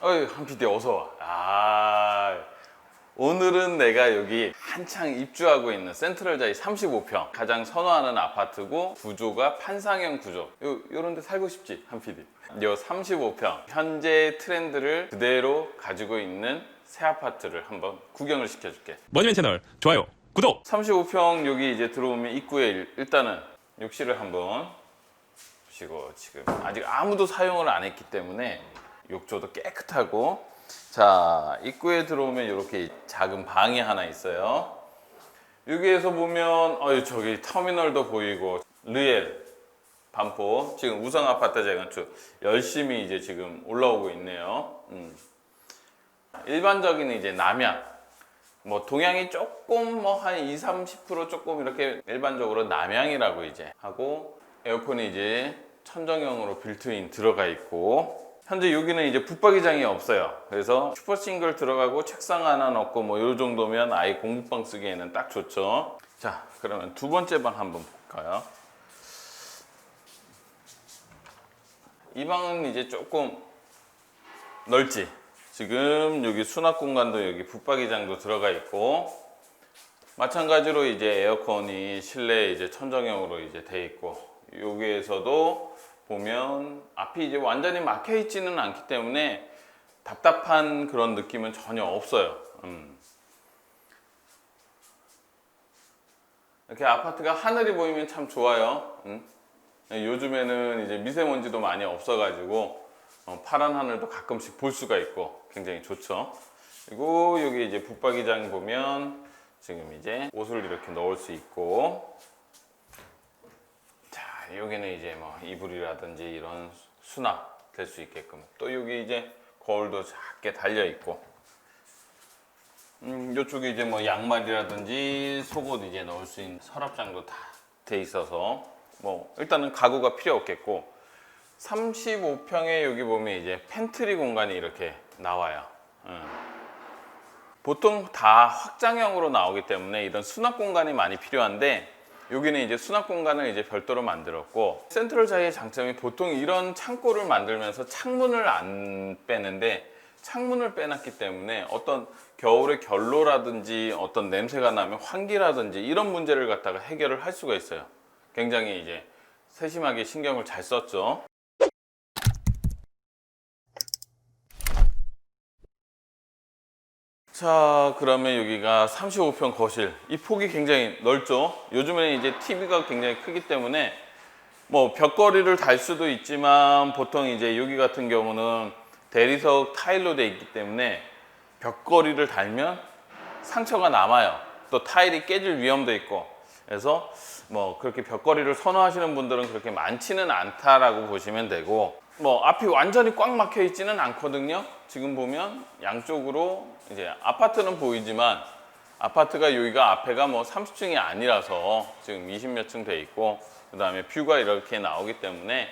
어이 한 PD 어서 와. 아 오늘은 내가 여기 한창 입주하고 있는 센트럴자이 35평 가장 선호하는 아파트고 구조가 판상형 구조. 요, 요런 데 살고 싶지 한 PD 요 35평 현재 트렌드를 그대로 가지고 있는 새 아파트를 한번 구경을 시켜줄게. 머니맨 채널 좋아요 구독! 35평 여기 이제 들어오면 입구에 일- 일단은 욕실을 한번 보시고 지금 아직 아무도 사용을 안 했기 때문에 욕조도 깨끗하고. 자 입구에 들어오면 이렇게 작은 방이 하나 있어요. 여기에서 보면 어 저기 터미널도 보이고 르엘 반포. 지금 우성 아파트 재건축 열심히 이제 지금 올라오고 있네요. 음. 일반적인 이제 남양. 뭐 동양이 조금 뭐 한 2, 30% 조금 이렇게 일반적으로 남양이라고 이제 하고 에어컨이 이제 천정형으로 빌트인 들어가 있고 현재 여기는 이제 붙박이장이 없어요. 그래서 슈퍼 싱글 들어가고 책상 하나 넣고 뭐 요 정도면 아이 공부방 쓰기에는 딱 좋죠. 자, 그러면 두 번째 방 한번 볼까요? 이 방은 이제 조금 넓지. 지금 여기 수납 공간도 여기 붙박이장도 들어가 있고 마찬가지로 이제 에어컨이 실내 이제 천정형으로 이제 돼 있고 여기에서도 보면 앞이 이제 완전히 막혀 있지는 않기 때문에 답답한 그런 느낌은 전혀 없어요. 음. 이렇게 아파트가 하늘이 보이면 참 좋아요. 음. 요즘에는 이제 미세먼지도 많이 없어가지고 어, 파란 하늘도 가끔씩 볼 수가 있고 굉장히 좋죠. 그리고 여기 이제 붙박이장 보면 지금 이제 옷을 이렇게 넣을 수 있고 자 여기는 이제 뭐 이불이라든지 이런 수납 될 수 있게끔 또 여기 이제 거울도 작게 달려 있고 음 이쪽에 이제 뭐 양말이라든지 속옷 이제 넣을 수 있는 서랍장도 다 돼 있어서 뭐 일단은 가구가 필요 없겠고 35평에 여기 보면 이제 팬트리 공간이 이렇게 나와요. 음. 보통 다 확장형으로 나오기 때문에 이런 수납 공간이 많이 필요한데 여기는 이제 수납 공간을 이제 별도로 만들었고 센트럴 자이의 장점이 보통 이런 창고를 만들면서 창문을 안 빼는데 창문을 빼놨기 때문에 어떤 겨울에 결로라든지 어떤 냄새가 나면 환기라든지 이런 문제를 갖다가 해결을 할 수가 있어요. 굉장히 이제 세심하게 신경을 잘 썼죠. 자, 그러면 여기가 35평 거실. 이 폭이 굉장히 넓죠. 요즘에는 이제 TV가 굉장히 크기 때문에 뭐 벽걸이를 달 수도 있지만 보통 이제 여기 같은 경우는 대리석 타일로 돼 있기 때문에 벽걸이를 달면 상처가 남아요. 또 타일이 깨질 위험도 있고. 그래서 뭐 그렇게 벽걸이를 선호하시는 분들은 그렇게 많지는 않다라고 보시면 되고 뭐 앞이 완전히 꽉 막혀 있지는 않거든요. 지금 보면 양쪽으로 이제 아파트는 보이지만 아파트가 여기가 앞에가 뭐 30층이 아니라서 지금 20몇 층 돼 있고 그 다음에 뷰가 이렇게 나오기 때문에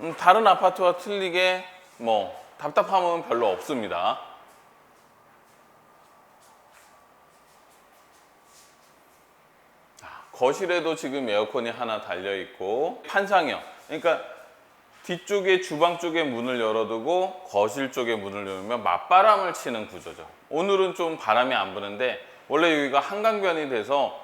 음, 다른 아파트와 틀리게 뭐 답답함은 별로 없습니다. 거실에도 지금 에어컨이 하나 달려 있고 판상형. 그러니까 뒤쪽에 주방 쪽에 문을 열어두고 거실 쪽에 문을 열면 맞바람을 치는 구조죠. 오늘은 좀 바람이 안 부는데 원래 여기가 한강변이 돼서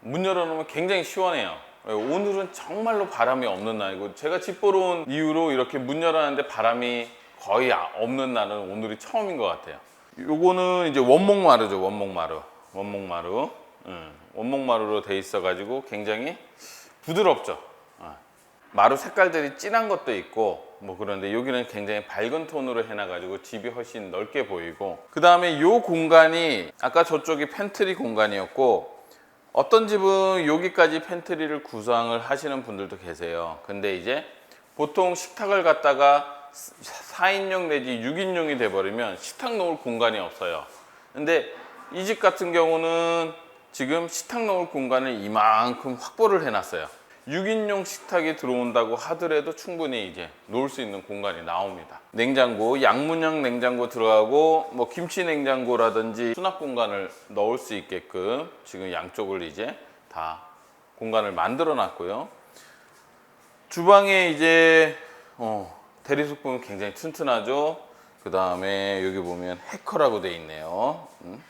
문 열어놓으면 굉장히 시원해요. 오늘은 정말로 바람이 없는 날이고 제가 집 보러 온 이후로 이렇게 문 열었는데 바람이 거의 아- 없는 날은 오늘이 처음인 것 같아요. 요거는 이제 원목마루죠, 원목마루. 원목마루. 음, 원목마루로 돼 있어가지고 굉장히 부드럽죠. 어. 마루 색깔들이 진한 것도 있고 뭐 그런데 여기는 굉장히 밝은 톤으로 해놔가지고 집이 훨씬 넓게 보이고 그 다음에 요 공간이 아까 저쪽이 팬트리 공간이었고 어떤 집은 여기까지 팬트리를 구성을 하시는 분들도 계세요. 근데 이제 보통 식탁을 갖다가 4인용 내지 6인용이 돼버리면 식탁 놓을 공간이 없어요. 근데 이 집 같은 경우는 지금 식탁 놓을 공간을 이만큼 확보를 해놨어요. 6인용 식탁이 들어온다고 하더라도 충분히 이제 놓을 수 있는 공간이 나옵니다. 냉장고, 양문형 냉장고 들어가고 뭐 김치 냉장고라든지 수납 공간을 넣을 수 있게끔 지금 양쪽을 이제 다 공간을 만들어 놨고요. 주방에 이제 어, 대리석품은 굉장히 튼튼하죠. 그 다음에 여기 보면 해커라고 돼 있네요. 음,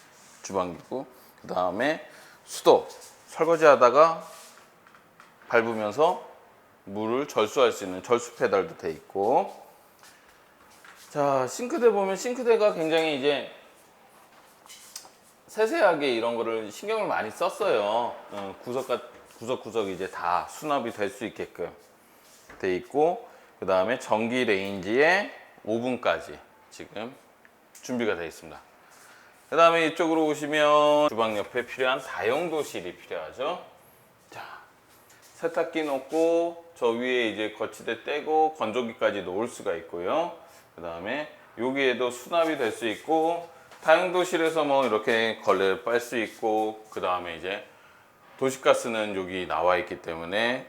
주방기구. 그 다음에 수도. 설거지 하다가 밟으면서 물을 절수할 수 있는 절수 페달도 돼 있고. 자, 싱크대 보면 싱크대가 굉장히 이제 세세하게 이런 거를 신경을 많이 썼어요. 어, 구석가, 구석구석 이제 다 수납이 될 수 있게끔 돼 있고, 그 다음에 전기 레인지에 오븐까지 지금 준비가 되어 있습니다. 그 다음에 이쪽으로 오시면 주방 옆에 필요한 다용도실이 필요하죠. 자, 세탁기 놓고 저 위에 이제 거치대 떼고 건조기까지 놓을 수가 있고요. 그 다음에 여기에도 수납이 될 수 있고 다용도실에서 뭐 이렇게 걸레를 빨 수 있고 그 다음에 이제 도시가스는 여기 나와 있기 때문에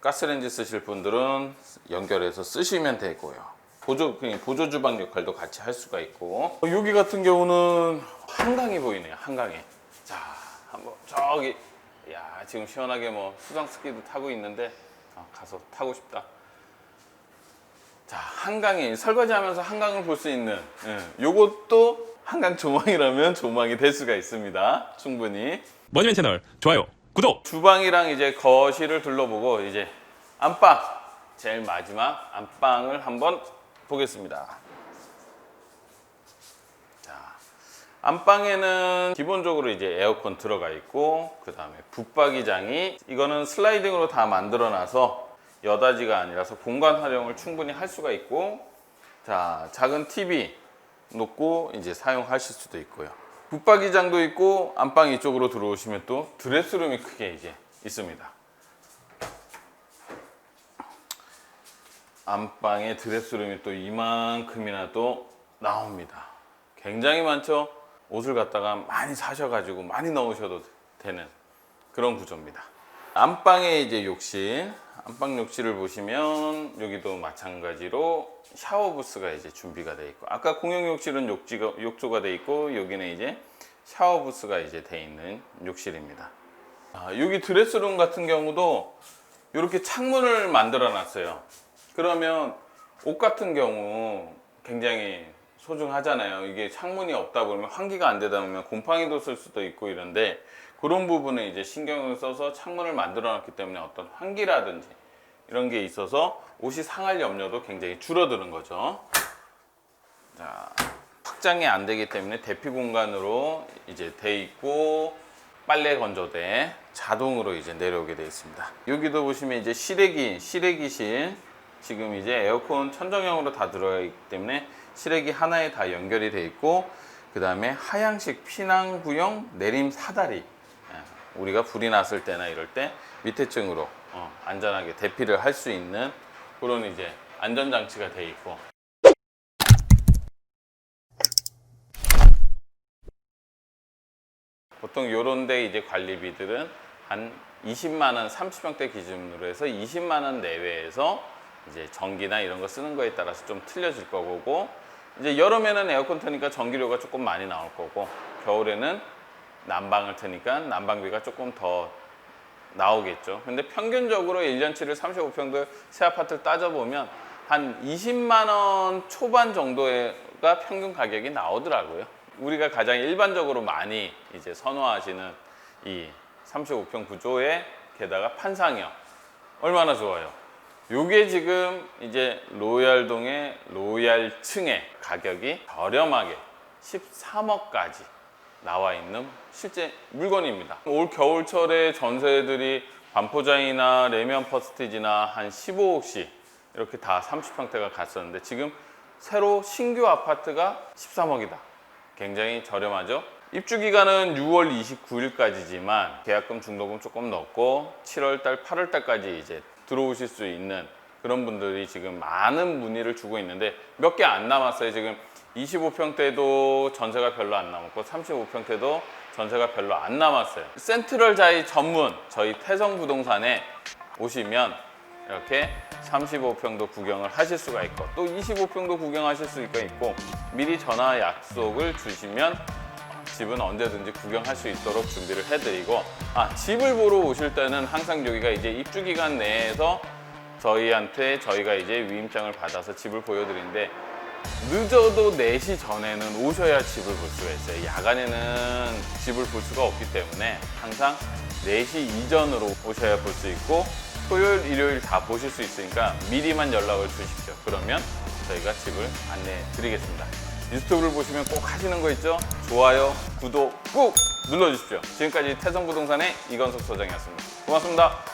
가스레인지 쓰실 분들은 연결해서 쓰시면 되고요. 보조 보조 주방 역할도 같이 할 수가 있고 어, 여기 같은 경우는 한강이 보이네요. 한강에 자 한번 저기 야 지금 시원하게 뭐 수상 스키도 타고 있는데 아, 가서 타고 싶다. 자 한강에 설거지하면서 한강을 볼 수 있는 예, 요것도 한강 조망이라면 조망이 될 수가 있습니다. 충분히. 머니맨 채널 좋아요, 구독. 주방이랑 이제 거실을 둘러보고 이제 안방 제일 마지막 안방을 한번 보겠습니다. 자, 안방에는 기본적으로 이제 에어컨 들어가 있고 그 다음에 붙박이장이 이거는 슬라이딩으로 다 만들어 놔서 여다지가 아니라서 공간 활용을 충분히 할 수가 있고 자 작은 TV 놓고 이제 사용하실 수도 있고요. 붙박이장도 있고 안방 이쪽으로 들어오시면 또 드레스룸이 크게 이제 있습니다. 안방에 드레스룸이 또 이만큼이나 또 나옵니다. 굉장히 많죠. 옷을 갖다가 많이 사셔가지고 많이 넣으셔도 되는 그런 구조입니다. 안방에 이제 욕실, 안방 욕실을 보시면 여기도 마찬가지로 샤워 부스가 이제 준비가 되어 있고 아까 공용 욕실은 욕지가, 욕조가 되어 있고 여기는 이제 샤워 부스가 이제 되어 있는 욕실입니다. 아, 여기 드레스룸 같은 경우도 이렇게 창문을 만들어 놨어요. 그러면 옷 같은 경우 굉장히 소중하잖아요. 이게 창문이 없다 보면 환기가 안 되다 보면 곰팡이도 쓸 수도 있고 이런데 그런 부분에 이제 신경을 써서 창문을 만들어 놨기 때문에 어떤 환기라든지 이런 게 있어서 옷이 상할 염려도 굉장히 줄어드는 거죠. 자, 확장이 안 되기 때문에 대피 공간으로 이제 돼 있고 빨래 건조대 자동으로 이제 내려오게 되어 있습니다. 여기도 보시면 이제 실외기, 실외기실 지금 이제 에어컨 천정형으로 다 들어가 있기 때문에 실외기 하나에 다 연결이 되어 있고 그 다음에 하향식 피난 구형 내림 사다리. 예, 우리가 불이 났을 때나 이럴 때 밑에 층으로 어, 안전하게 대피를 할 수 있는 그런 이제 안전장치가 되어 있고. 보통 요런 데 이제 관리비들은 한 20만 원, 30평대 기준으로 해서 20만 원 내외에서 이제 전기나 이런 거 쓰는 거에 따라서 좀 틀려질 거고 이제 여름에는 에어컨 트니까 전기료가 조금 많이 나올 거고 겨울에는 난방을 트니까 난방비가 조금 더 나오겠죠. 근데 평균적으로 1년치를 35평도 새 아파트를 따져보면 한 20만 원 초반 정도가 평균 가격이 나오더라고요. 우리가 가장 일반적으로 많이 이제 선호하시는 이 35평 구조에 게다가 판상형 얼마나 좋아요. 요게 지금 이제 로얄동의 로얄층의 가격이 저렴하게 13억까지 나와 있는 실제 물건입니다. 올 겨울철에 전세들이 반포장이나 레미안 퍼스티지나 한 15억씩 이렇게 다 30평대가 갔었는데 지금 새로 신규 아파트가 13억이다. 굉장히 저렴하죠. 입주 기간은 6월 29일까지지만 계약금 중도금 조금 넣고 7월 달, 8월 달까지 이제 들어오실 수 있는 그런 분들이 지금 많은 문의를 주고 있는데 몇 개 안 남았어요. 지금 25평대도 전세가 별로 안 남았고 35평대도 전세가 별로 안 남았어요. 센트럴 자이 전문 저희 태성 부동산에 오시면 이렇게 35평도 구경을 하실 수가 있고 또 25평도 구경하실 수가 있고 미리 전화 약속을 주시면 집은 언제든지 구경할 수 있도록 준비를 해드리고 아 집을 보러 오실 때는 항상 여기가 이제 입주 기간 내에서 저희한테 저희가 이제 위임장을 받아서 집을 보여드리는데 늦어도 4시 전에는 오셔야 집을 볼 수가 있어요. 야간에는 집을 볼 수가 없기 때문에 항상 4시 이전으로 오셔야 볼 수 있고 토요일, 일요일 다 보실 수 있으니까 미리만 연락을 주십시오. 그러면 저희가 집을 안내해 드리겠습니다. 유튜브를 보시면 꼭 하시는 거 있죠? 좋아요, 구독 꾹 눌러주십시오. 지금까지 태성부동산의 이건석 소장이었습니다. 고맙습니다.